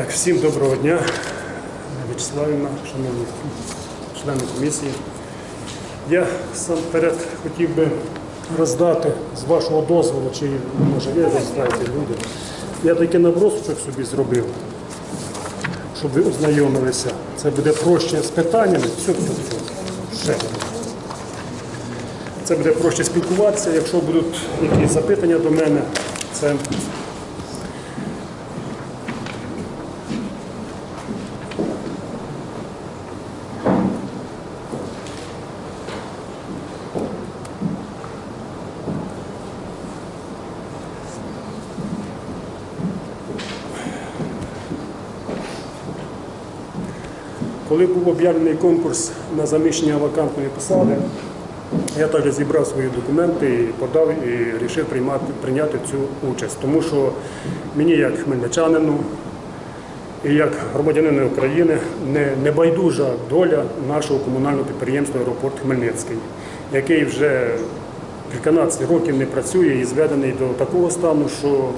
Так, всім доброго дня. Вячеславівна, шановні члени комісії. Я сам перед хотів би роздати з вашого дозволу, чи може ви роздаєте люди. Я такий набросочок собі зробив, щоб ви ознайомилися. Це буде проще з питаннями. Все, все, все. Ще. Це буде проще спілкуватися. Якщо будуть якісь запитання до мене, це Коли був об'явлений конкурс на заміщення вакантної посади, я також зібрав свої документи і подав і вирішив приймати, прийняти цю участь. Тому що мені, як хмельничанину і як громадянину України, не, не байдужа доля нашого комунального підприємства Аеропорт Хмельницький, який вже кільканадцять років не працює і зведений до такого стану, що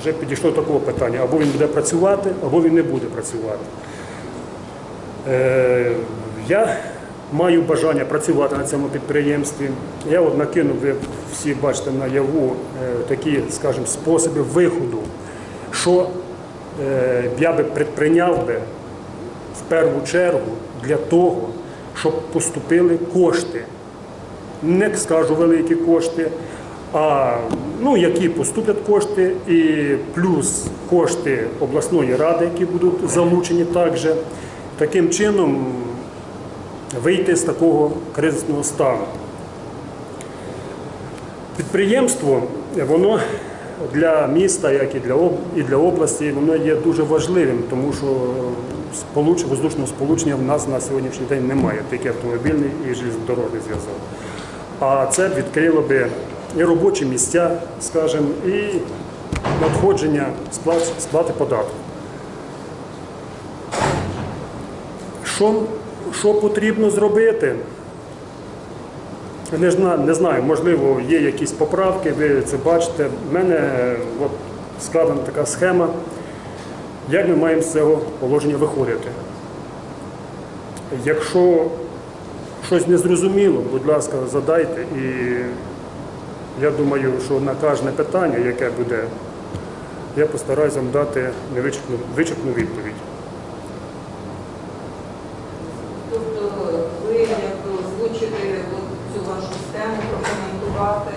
вже підійшло до такого питання: або він буде працювати, або він не буде працювати. Е, Я маю бажання працювати на цьому підприємстві. Я от накинув, ви всі бачите наяву е, такі, скажімо, способи виходу, що е, я би предприйняв би в першу чергу для того, щоб поступили кошти. Не скажу великі кошти, а ну, які поступлять кошти, і плюс кошти обласної ради, які будуть залучені також. Таким чином вийти з такого кризисного стану. Підприємство, воно для міста, як і для, і для області, воно є дуже важливим, тому що сполуч, воздушного сполучення в нас на сьогоднішній день немає, тільки автомобільний і железнодорожний зв'язок. А це відкрило би і робочі місця, скажімо, і надходження сплати податків. Що, що потрібно зробити? Не, не знаю, можливо, є якісь поправки, ви це бачите. В мене е, от, складена така схема, як ми маємо з цього положення виходити. Якщо щось незрозуміло, будь ласка, задайте, і я думаю, що на кожне питання, яке буде, я постараюся вам дати невичерпну вичерпну відповідь. Тобто ви якби озвучити от цю вашу схему, прокоментувати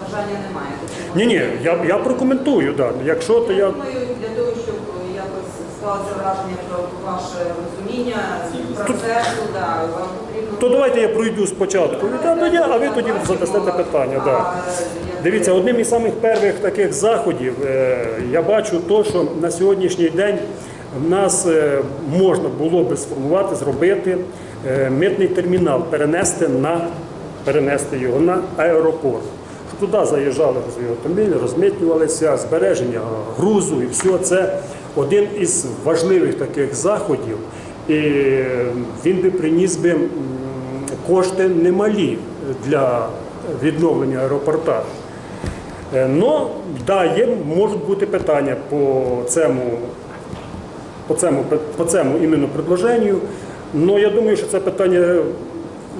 бажання не маєте? Ні, ні, я, я прокоментую, да. Якщо то Я думаю, для того, щоб якось склалося враження про ваше розуміння процесу, да, вам потрібно... То давайте я пройду спочатку, да, тоді, а ви тоді задасте питання. Да. Дивіться, одним із самих перших таких заходів е, я бачу то, що на сьогоднішній день в нас е, можна було би сформувати, зробити е, митний термінал, перенести на перенести його на аеропорт. Туди заїжджали свої автомобілі, розмитнювалися, збереження грузу і все це один із важливих таких заходів. І він би приніс би кошти немалі для відновлення аеропорта. Ну, да, є, можуть бути питання по цьому, по цьому, по цьому іменно предложенню. Але я думаю, що це питання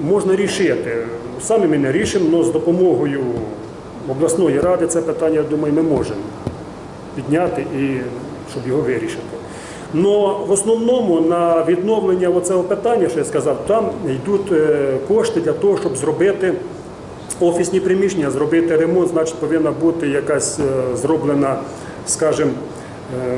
можна рішити. Самі ми не рішимо, але з допомогою обласної ради це питання, я думаю, ми можемо підняти і щоб його вирішити. Но в основному на відновлення оцього питання, що я сказав, там йдуть е, кошти для того, щоб зробити офісні приміщення, зробити ремонт, значить повинна бути якась е, зроблена, скажімо, е,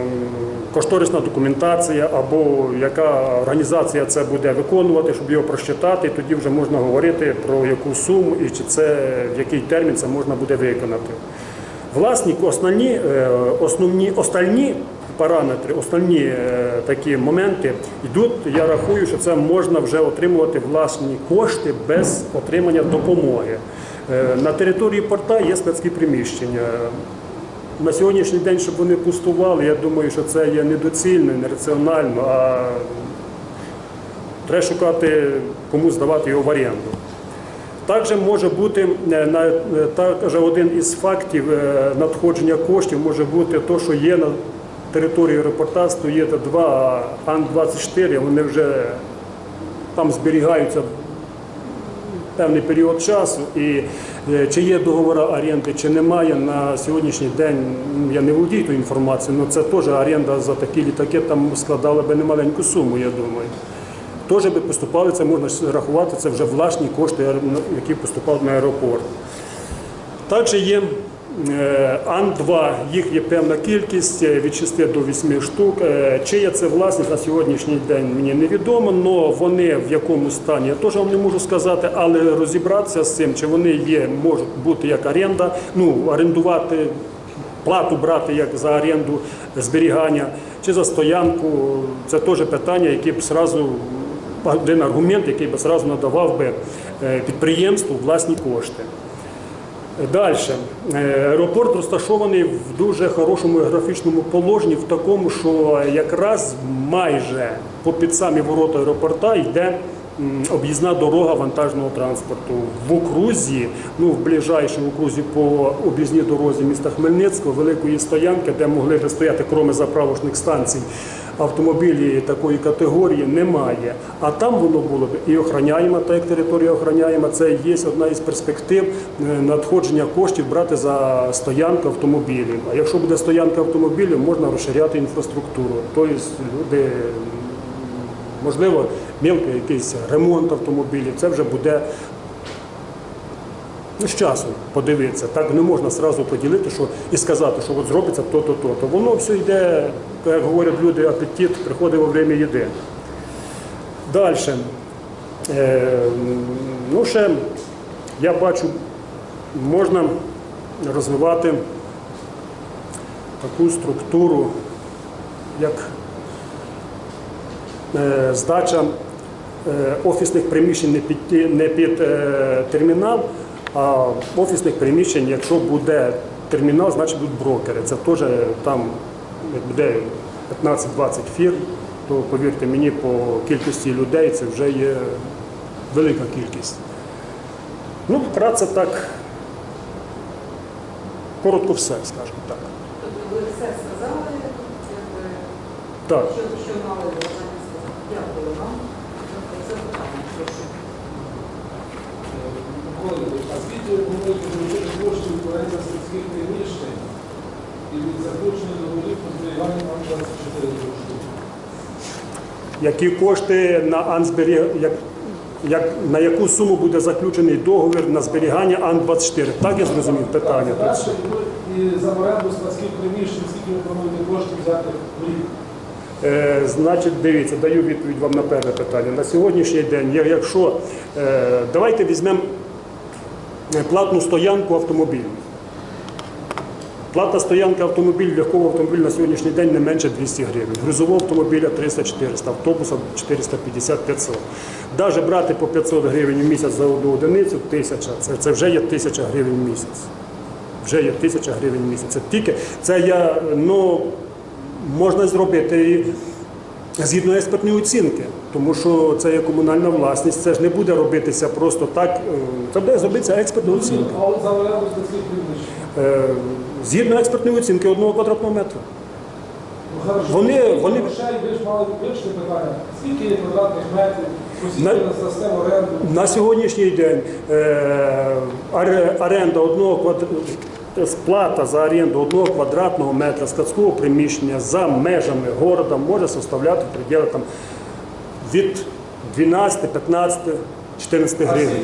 кошторисна документація або яка організація це буде виконувати, щоб його просчитати, тоді вже можна говорити про яку суму і чи це в який термін це можна буде виконати. Власні основні, е, основні остальні параметри, основні е, такі моменти йдуть. Я рахую, що це можна вже отримувати власні кошти без отримання допомоги. Е, На території порта є складські приміщення. На сьогоднішній день, щоб вони пустували, я думаю, що це є недоцільно, нераціонально, а треба шукати, кому здавати його в оренду. Також може бути е, е, також один із фактів е, надходження коштів може бути те, що є на території аеропорта стоїть два Ан-24, вони вже там зберігаються певний період часу. І чи є договори оренди, чи немає на сьогоднішній день, я не володію тою інформацією, але це теж оренда за такі літаки там складала би немаленьку суму, я думаю. Теж би поступали, це можна рахувати, це вже власні кошти, які поступали на аеропорт. Також є е, Ан-2, їх є певна кількість е, від 6 до 8 штук. Е, Чия це власність на сьогоднішній день мені невідомо, але вони в якому стані я теж вам не можу сказати, але розібратися з цим, чи вони є, можуть бути як оренда, ну орендувати. Плату брати як за оренду зберігання чи за стоянку, це теж питання, яке б сразу один аргумент, який би сразу надавав би е, підприємству власні кошти. Далі. Аеропорт розташований в дуже хорошому географічному положенні, в такому, що якраз майже по під самі ворота аеропорта йде об'їзна дорога вантажного транспорту. В окрузі, ну в ближайшому окрузі по об'їзній дорозі міста Хмельницького, великої стоянки, де могли би стояти, кроме заправочних станцій, автомобілі такої категорії немає. А там воно було б і охороняємо, так як територія охороняємо. Це є одна із перспектив е, надходження коштів брати за стоянку автомобілів. А якщо буде стоянка автомобілів, можна розширяти інфраструктуру. Тобто люди, можливо, мілкий якийсь ремонт автомобілів, це вже буде Ну, з часом подивитися. Так не можна зразу поділити що, і сказати, що от зробиться то-то, то-то. Воно все йде, як говорять люди, апетит приходить во время їди. Далі. Е, ну, ще я бачу, можна розвивати таку структуру, як е, здача е, офісних приміщень не під, не під е, термінал, а офісних приміщень, якщо буде термінал, значить будуть брокери. Це теж там як буде 15-20 фірм, то повірте мені, по кількості людей це вже є велика кількість. Ну, вкратце так, коротко все, скажімо так. Тобто ви все сказали, якби, що, що мали сказати. Дякую вам. Це питання, а скільки ви можете залучити коштів в сільських приміщень і від заключення договорів по зберіганню нам 24 штуки? Які кошти на Ан-зберіг... як... Як... на яку суму буде заключений договір на зберігання Ан-24? Так я зрозумів питання. Так, Перше, і за оренду складських приміщень, скільки ви плануєте коштів взяти в рік? Е, значить, дивіться, даю відповідь вам на перше питання. На сьогоднішній день, якщо е, давайте візьмемо платну стоянку автомобілів. Плата стоянки автомобіль, легкового автомобіля на сьогоднішній день не менше 200 гривень. Грузового автомобіля 300-400, автобуса 450-500. Навіть брати по 500 гривень в місяць за одну одиницю, тисяча, це, це вже є тисяча гривень в місяць. Вже є тисяча гривень в місяць. Це тільки це я, ну, можна зробити і згідно експертної оцінки, тому що це є комунальна власність, це ж не буде робитися просто так. е, Це буде зробитися експертна оцінка. А от за оренду складських приміщень? Е, Згідно експертної оцінки одного квадратного метра. Ну. Вони- вони- питання, скільки є квадратних метрів, На- на сьогоднішній день е, оре- оренда одного квад... сплата за оренду одного квадратного метра складського приміщення за межами города може составляти в пределах там, від 12, 15, 14 А гривень.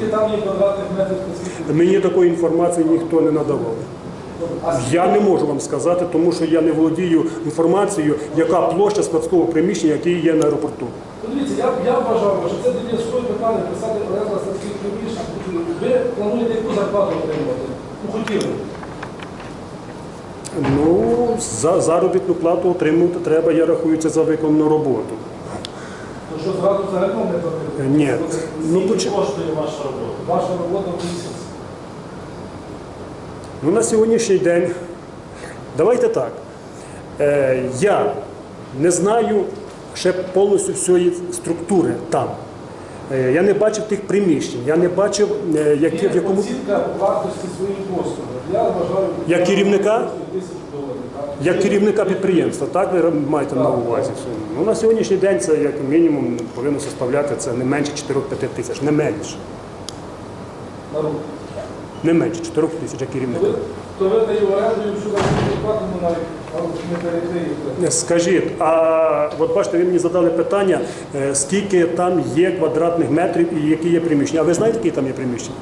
Мені такої інформації ніхто не надавав. Я не можу вам сказати, тому що я не володію інформацією, яка площа складського приміщення, яке є на аеропорту. Дивіться, я, я вважав, що це для своє питання писати оренда складських приміщень. Ви плануєте яку зарплату отримувати? Ну, хотіли. Ну, за заробітну плату отримувати треба, я рахую, це за виконану роботу. Ну що зразу взагалі не платити? Ні. Ну, поч... коштує ваша робота? Ваша робота в місяць. Ну, на сьогоднішній день, давайте так. Е, я не знаю ще повністю всієї структури там. Е, я не бачив тих приміщень, я не бачив, е, які, в якому. оцінка вартості своїх послуг. Я вважаю, Як керівника? 10 доларів. так? Як керівника підприємства, так ви маєте на увазі? Ну, на сьогоднішній день це як мінімум повинно составляти це не менше 4-5 тисяч, не менше. Не менше 4 тисяч керівника. Ви- То ви дає в оренду, якщо не платимо навіть, не перейти. Скажіть, а от бачите, ви мені задали питання, е, скільки там є квадратних метрів і які є приміщення. А ви знаєте, які там є приміщення?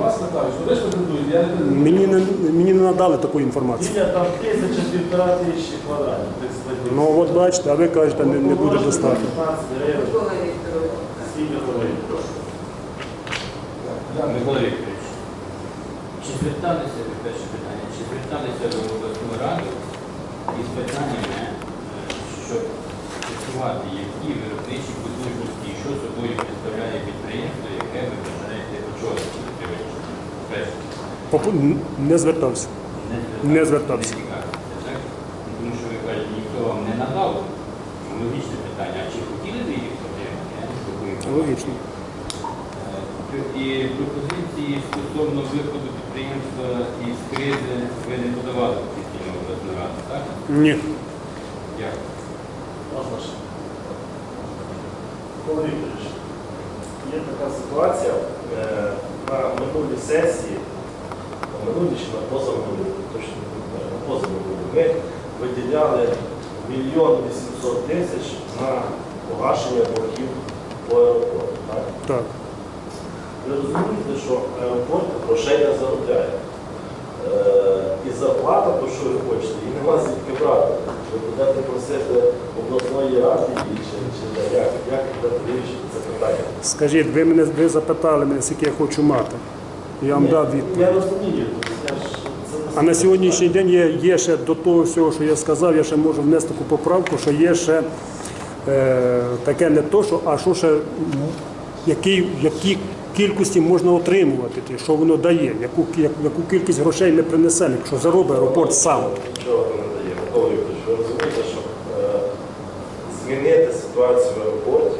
Я вас питаю, що ви ж претендуєте, я не претендую. Мені не, мені не надали таку інформацію. Біля там тисяча півтора тисячі квадратів. Ну от бачите, а ви кажете, не, не буде достатньо. 15 гривень. Скільки гривень? Я не чи зверталися ви перше питання, чи зверталися в обласну раду із питаннями, е, щоб фіксувати, які виробничі потужності і що собою представляє підприємство, яке ви бажаєте очолити Не звертався. Не звертався. Тому що ви кажете, ніхто вам не надав. Логічне питання, а чи хотіли ви їх отримати? Логічно. І пропозиції стосовно виходу підприємства із кризи ви не подавали в обласну раду, так? Ні. Дякую. Можна Вікторович, є така ситуація е, на минулій сесії, на минулій чи на позаминулій, точно на позаминулій, ми виділяли мільйон вісімсот тисяч на погашення боргів по аеропорту. так? Так. Ви розумієте, що аеропорт грошей не заробляє. Е, і зарплата, то що ви хочете, і нема звідки брати. Ви будете просити обласної ради і чи, чи як, як будете вирішити це питання. Скажіть, ви мене ви запитали мене, скільки я хочу мати. Я вам Ні, дав Я відповідь. розумію, я ж це не А на сьогоднішній день є, є ще до того всього, що я сказав, я ще можу внести таку поправку, що є ще е, таке не то, що, а що ще які, які кількості можна отримувати, те, що воно дає, яку, яку кількість грошей ми принесемо, якщо заробить аеропорт сам. Нічого це не дає. Микола ви розумієте, що е, змінити ситуацію в аеропорті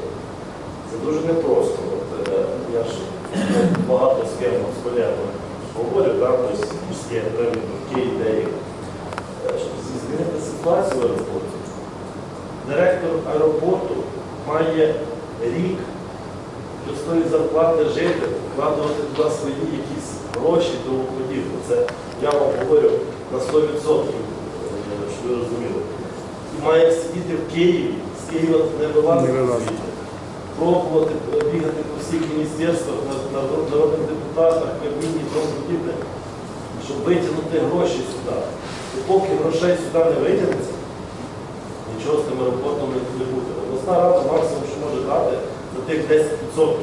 це дуже непросто. От, е, я ж багато з ким з колегами говорю, тобто є певні думки, ідеї. Е, Щоб змінити ситуацію в аеропорті, директор аеропорту має рік простої зарплати жити, вкладувати туди свої якісь гроші до уходів. Це я вам говорю на 100%, е, щоб ви розуміли. І має сидіти в Києві, з Києва не вилазити звідти. Пробувати е, бігати по всіх міністерствах, на, на народних депутатах, Кабміні і тому подібне, щоб витягнути гроші сюди. І поки грошей сюди не витягнеться, нічого з тим аеропортом не, не буде. Обласна рада максимум, що може дати за тих 10%.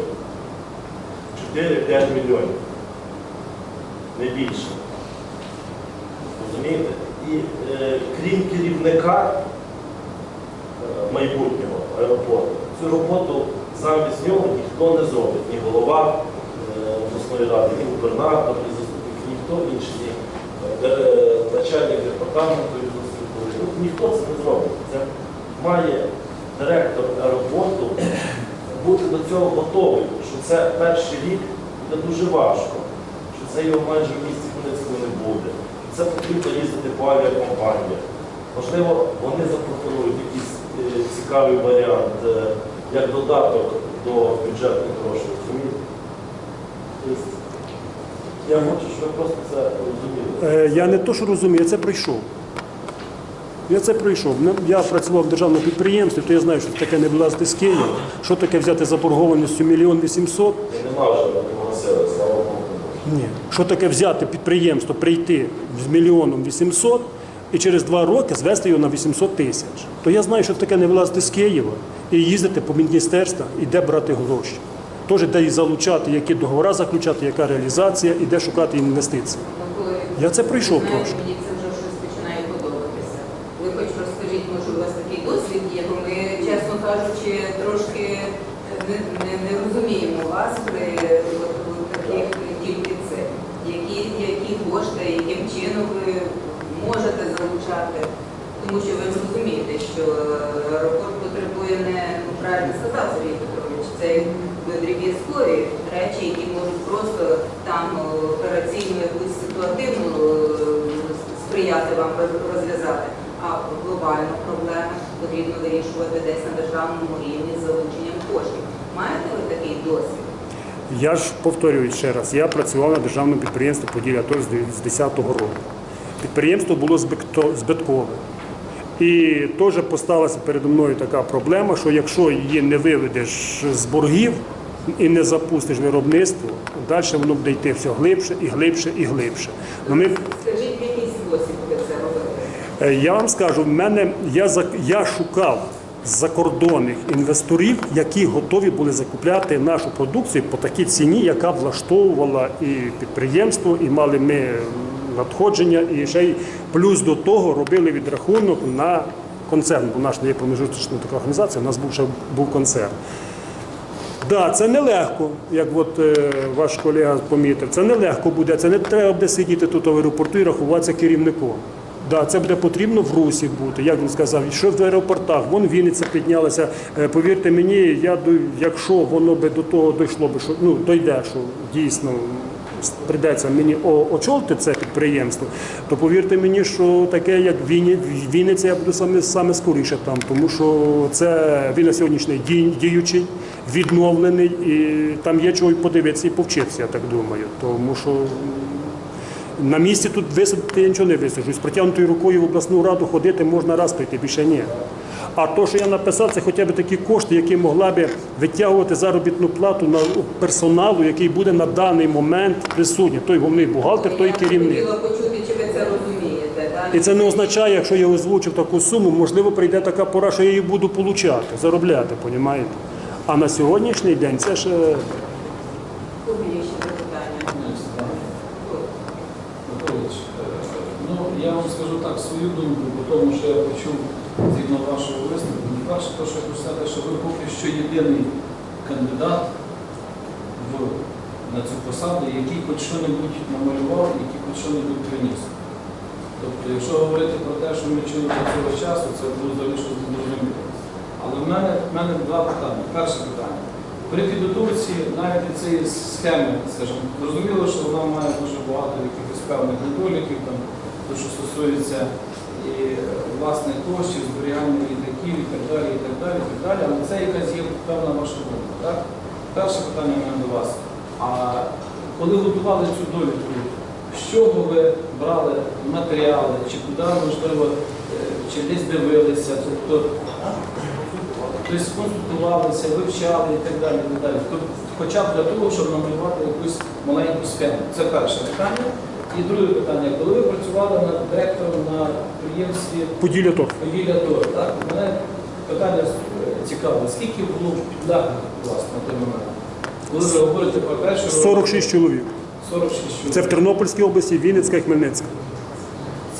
4-5 мільйонів. Не більше. Розумієте? І е, крім керівника е, майбутнього аеропорту, цю роботу замість нього ніхто не зробить. Ні голова е, обласної ради, ні губернатор, ні заступник, ніхто інший, ні е, е, начальник департаменту інфраструктури. Ну, ніхто це не зробить. Це має директор аеропорту бути до цього готовий, що це перший рік буде дуже важко, що це його майже в місті Хмельницького не буде. Це потрібно їздити по авіакомпаніях. Можливо, вони запропонують якийсь е, цікавий варіант, е, як додаток до бюджетних грошей. Тобто, Я хочу, щоб ви просто це розуміли. Е, Я не то, що розумію, я це пройшов. Я це пройшов. Ну, Я працював в державному підприємстві, то я знаю, що таке не влазити з Києва, що таке взяти заборгованістю мільйон вісімсот. Ні. Що таке взяти підприємство, прийти з мільйоном 800 і через два роки звести його на 800 тисяч. То я знаю, що таке не вилазити з Києва і їздити по міністерствах і де брати гроші. Теж де і залучати, які договори заключати, яка реалізація і де шукати інвестиції. Я це пройшов трошки. Мені це вже щось починає подобатися. Ви хоч розкажіть, може у вас такий досвід є, бо ми, чесно кажучи, трошки не, не, не розуміємо вас при от, от таких тільки це. Які, які дати. Тому що ви розумієте, що е, аеропорт потребує не ну, правильно сказав Сергій Петрович, це дріб'язкові речі, які можуть просто там е, операційну якусь ситуативну е, сприяти вам розв'язати. А глобальну проблему потрібно вирішувати десь на державному рівні з залученням коштів. Маєте ви такий досвід? Я ж повторюю ще раз, я працював на державному підприємстві Поділля Торг з 10-го року. Підприємство було збитко- збиткове. І теж посталася передо мною така проблема, що якщо її не виведеш з боргів і не запустиш виробництво, далі воно буде йти все глибше і глибше і глибше. Ну, ми Скажіть, в який спосіб ви це робите? Е, Я вам скажу, в мене я я шукав закордонних інвесторів, які готові були закупляти нашу продукцію по такій ціні, яка влаштовувала і підприємство, і мали ми надходження, і ще й плюс до того робили відрахунок на концерн. Бо наш не є промежуточна така організація, у нас був ще був концерн. Да, це нелегко, як от е, ваш колега помітив. Це нелегко буде. Це не треба буде сидіти тут в аеропорту і рахуватися керівником. Да, це буде потрібно в русі бути. Як він сказав, що в аеропортах, вон Вінниця піднялася. Е, Повірте мені, я якщо воно би до того дійшло би, що ну дойде, що дійсно прийдеться мені очолити це підприємство, то повірте мені, що таке, як Вінниця, я буду саме, саме скоріше там, тому що це він на сьогоднішній день діючий, відновлений, і там є чого подивитися і повчитися, я так думаю. Тому що на місці тут висадити я нічого не висаджу. З протягнутою рукою в обласну раду ходити можна раз прийти, більше ні. А то, що я написав, це хоча б такі кошти, які могла би витягувати заробітну плату на персоналу, який буде на даний момент присутній. Той головний бухгалтер, той керівник. І це не означає, якщо я озвучив таку суму, можливо, прийде така пора, що я її буду получати, заробляти, понімаєте? А на сьогоднішній день це ж е, Кого є ще запитання? От. Петрович, е, ну я вам скажу так свою думку, по тому, що я почув згідно вашого висновку. Ну, Перше, то, що я хочу сказати, що ви поки що єдиний кандидат в, на цю посаду, який хоч що-небудь намалював, який хоч що-небудь приніс. Тобто, якщо говорити про те, що ми чули до цього часу, це було взагалі щось зрозуміло. Але в мене, в мене два питання. Перше питання. При підготовці навіть цієї схеми, скажімо, зрозуміло, що вона має дуже багато якихось певних недоліків, то, що стосується і власних коштів, зберігання літаків і так далі, і так далі, і так далі. Але це якась є певна ваша думка. Так? Перше питання в мене до вас. А коли готували цю довідку, з чого ви брали матеріали, чи куди, можливо, е, чи десь дивилися, Тобто консультувалися, вивчали і так далі. І так далі. Тобто, хоча б для того, щоб намалювати якусь маленьку схему. Це перше питання. І друге питання. Коли ви працювали над директором на підприємстві поділля Тор. Поділля Тор, так? Мене питання е, цікаве. Скільки було підлеглих у вас на той момент? Коли ви говорите про те, що 46 чоловік. 46 чоловік. Це в Тернопільській області, Вінницька і Хмельницька.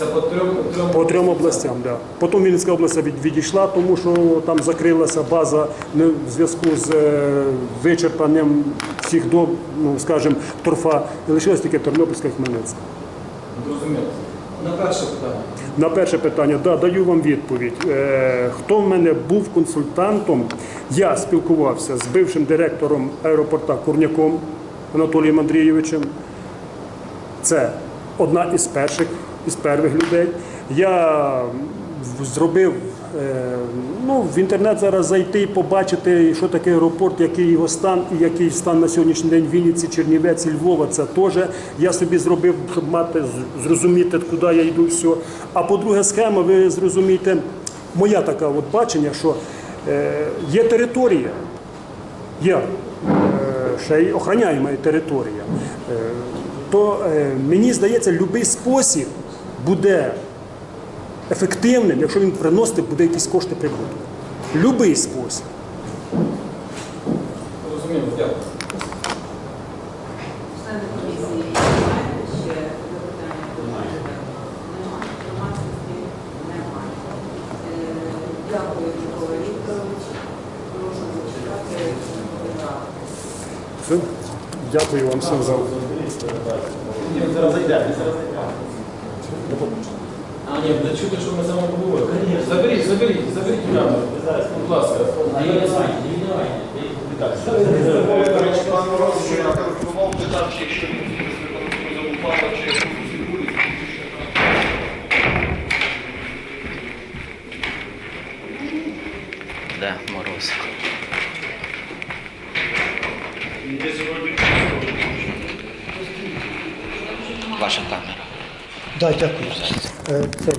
Це по трьом, трьом, По трьом областям, да. Потім Вінницька область від- відійшла, тому що там закрилася база не в зв'язку з е, вичерпанням всіх до, ну скажімо, торфа. І лишилась тільки Тернопільська і Хмельницька. Зрозуміло. На перше питання. На перше питання, да, даю вам відповідь. Е, хто в мене був консультантом? Я спілкувався з бившим директором аеропорта Курняком Анатолієм Андрійовичем. Це одна із перших, із перших людей. Я зробив е, ну, в інтернет зараз зайти і побачити, що таке аеропорт, який його стан і який стан на сьогоднішній день Вінниці, Чернівець, Львова. Це теж я собі зробив, щоб мати зрозуміти, куди я йду. все. А по-друге, схема, ви зрозумієте, моя така от бачення, що е, є територія, є е, ще й охороняєма територія, то мені здається, будь-який спосіб буде ефективним, якщо він приносить буде якісь кошти прибутку. Любий спосіб. Розуміло, дякую. Е, Дякую вам всім за увагу. Він зараз зайде, він зараз зайде. А нет, да чудо, что мы ми саме поговорили. Заберите, заберите, заберіть камеру. Будь ласка. Не знаю, не віддавайте. Так, речі, пан Мороз, я телефонував, питав, чи якщо він залупала, чи якусь вулицю, чи що там. Де мороз? Десь вроді Ваша камера. Да, дякую. Е, Це